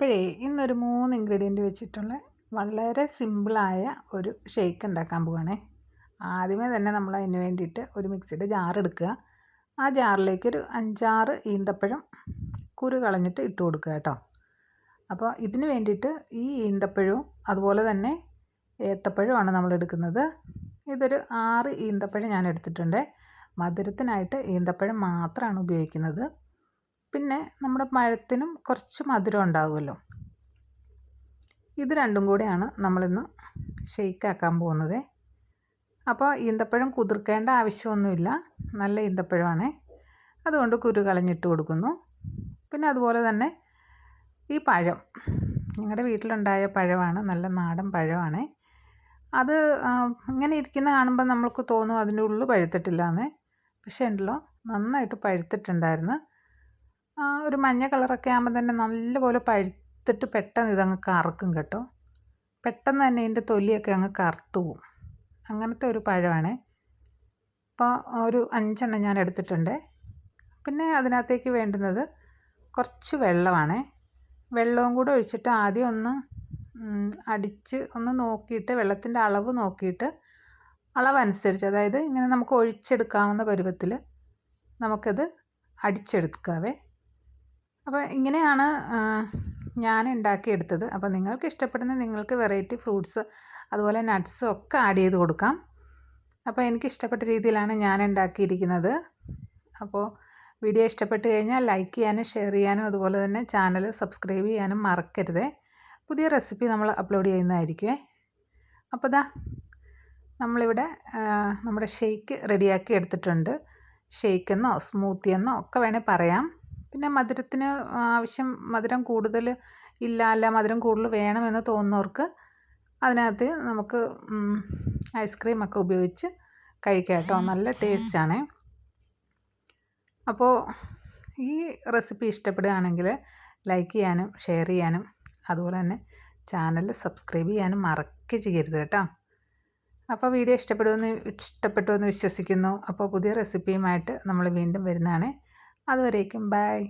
അപ്പോഴേ ഇന്നൊരു മൂന്ന് ഇൻഗ്രീഡിയന്റ് വെച്ചിട്ടുള്ള വളരെ സിമ്പിളായ ഒരു ഷേക്ക് ഉണ്ടാക്കാൻ പോവുകയാണേ ആദ്യമേ തന്നെ നമ്മൾ അതിന് വേണ്ടിയിട്ട് ഒരു മിക്സിയുടെ ജാർ എടുക്കുക. ആ ജാറിലേക്ക് ഒരു അഞ്ചാറ് ഈന്തപ്പഴം കുരു കളഞ്ഞിട്ട് ഇട്ട് കൊടുക്കുക കേട്ടോ. അപ്പോൾ ഇതിന് വേണ്ടിയിട്ട് ഈ ഈന്തപ്പഴവും അതുപോലെ തന്നെ ഏത്തപ്പഴമാണ് നമ്മൾ എടുക്കുന്നത്. ഇതൊരു ആറ് ഈന്തപ്പഴം ഞാൻ എടുത്തിട്ടുണ്ട്. മധുരത്തിനായിട്ട് ഈന്തപ്പഴം മാത്രമാണ് ഉപയോഗിക്കുന്നത്. പിന്നെ നമ്മുടെ പഴത്തിനും കുറച്ച് മധുരം ഉണ്ടാകുമല്ലോ ഇത് രണ്ടും കൂടെയാണ് നമ്മളിന്ന് ഷെയ്ക്കാക്കാൻ പോകുന്നത്. അപ്പോൾ ഈന്തപ്പഴം കുതിർക്കേണ്ട ആവശ്യമൊന്നുമില്ല. നല്ല ഈന്തപ്പഴമാണ്. അതുകൊണ്ട് കുരു കളഞ്ഞിട്ട് കൊടുക്കുന്നു. പിന്നെ അതുപോലെ തന്നെ ഈ പഴം. ഞങ്ങളുടെ വീട്ടിലുണ്ടായ പഴമാണ്. നല്ല നാടൻ പഴമാണ്. അത് ഇങ്ങനെ ഇരിക്കുന്ന കാണുമ്പോൾ നമ്മൾക്ക് തോന്നും അതിന്റെ ഉള്ളു പഴുത്തിട്ടില്ല എന്ന് പക്ഷേ ഉണ്ടല്ലോ നന്നായിട്ട് പഴുത്തിട്ടുണ്ടായിരുന്നു. ഒരു മഞ്ഞ കളറൊക്കെ ആകുമ്പോൾ തന്നെ നല്ലപോലെ പഴുത്തിട്ട് പെട്ടെന്ന് ഇതങ്ങ് കറക്കും കേട്ടോ. പെട്ടെന്ന് തന്നെ ഇതിന്റെ തൊലിയൊക്കെ അങ്ങ് കറുത്തു പോവും. അങ്ങനത്തെ ഒരു പഴമാണ്. അപ്പോൾ ഒരു അഞ്ചെണ്ണം ഞാൻ എടുത്തിട്ടുണ്ട്. പിന്നെ അതിനകത്തേക്ക് വേണ്ടുന്നത് കുറച്ച് വെള്ളമാണ്. വെള്ളവും കൂടെ ഒഴിച്ചിട്ട് ആദ്യം ഒന്ന് അടിച്ച് ഒന്ന് നോക്കിയിട്ട് വെള്ളത്തിന്റെ അളവ് നോക്കിയിട്ട് അളവനുസരിച്ച് അതായത് ഇങ്ങനെ നമുക്ക് ഒഴിച്ചെടുക്കാവുന്ന പരുവത്തിൽ നമുക്കത് അടിച്ചെടുക്കാവേ. അപ്പോൾ ഇങ്ങനെയാണ് ഞാൻ ഉണ്ടാക്കിയെടുത്തത് അപ്പോൾ നിങ്ങൾക്ക് ഇഷ്ടപ്പെടുന്ന നിങ്ങൾക്ക് വെറൈറ്റി ഫ്രൂട്ട്സ് അതുപോലെ നട്ട്സും ഒക്കെ ആഡ് ചെയ്ത് കൊടുക്കാം. അപ്പോൾ എനിക്ക് ഇഷ്ടപ്പെട്ട രീതിയിലാണ് ഞാൻ ഉണ്ടാക്കിയിരിക്കുന്നത് അപ്പോൾ വീഡിയോ ഇഷ്ടപ്പെട്ട് കഴിഞ്ഞാൽ ലൈക്ക് ചെയ്യാനും ഷെയർ ചെയ്യാനും അതുപോലെ തന്നെ ചാനൽ സബ്സ്ക്രൈബ് ചെയ്യാനും മറക്കരുതേ. പുതിയ റെസിപ്പി നമ്മൾ അപ്ലോഡ് ചെയ്യുന്നതായിരിക്കുമേ അപ്പോൾ ഇതാ നമ്മളിവിടെ നമ്മുടെ ഷെയ്ക്ക് റെഡിയാക്കി എടുത്തിട്ടുണ്ട്. ഷെയ്ക്കെന്നോ സ്മൂത്തിയെന്നോ ഒക്കെ വേണേൽ പറയാം. പിന്നെ മധുരത്തിന് ആവശ്യം മധുരം കൂടുതൽ ഇല്ല അല്ല മധുരം കൂടുതൽ വേണമെന്ന് തോന്നുന്നവർക്ക് അതിനകത്ത് നമുക്ക് ഐസ്ക്രീം ഒക്കെ ഉപയോഗിച്ച് കഴിക്കാം കേട്ടോ. നല്ല ടേസ്റ്റാണ് അപ്പോൾ ഈ റെസിപ്പി ഇഷ്ടപ്പെടുകയാണെങ്കിൽ ലൈക്ക് ചെയ്യാനും ഷെയർ ചെയ്യാനും അതുപോലെ തന്നെ ചാനൽ സബ്സ്ക്രൈബ് ചെയ്യാനും മറക്കുക ചെയ്യരുത് കേട്ടോ. അപ്പോൾ വീഡിയോ ഇഷ്ടപ്പെടുമെന്ന് ഇഷ്ടപ്പെട്ടു എന്ന് വിശ്വസിക്കുന്നു. അപ്പോൾ പുതിയ റെസിപ്പിയുമായിട്ട് നമ്മൾ വീണ്ടും വരുന്നതാണ്. അതുവരേക്കും ബൈ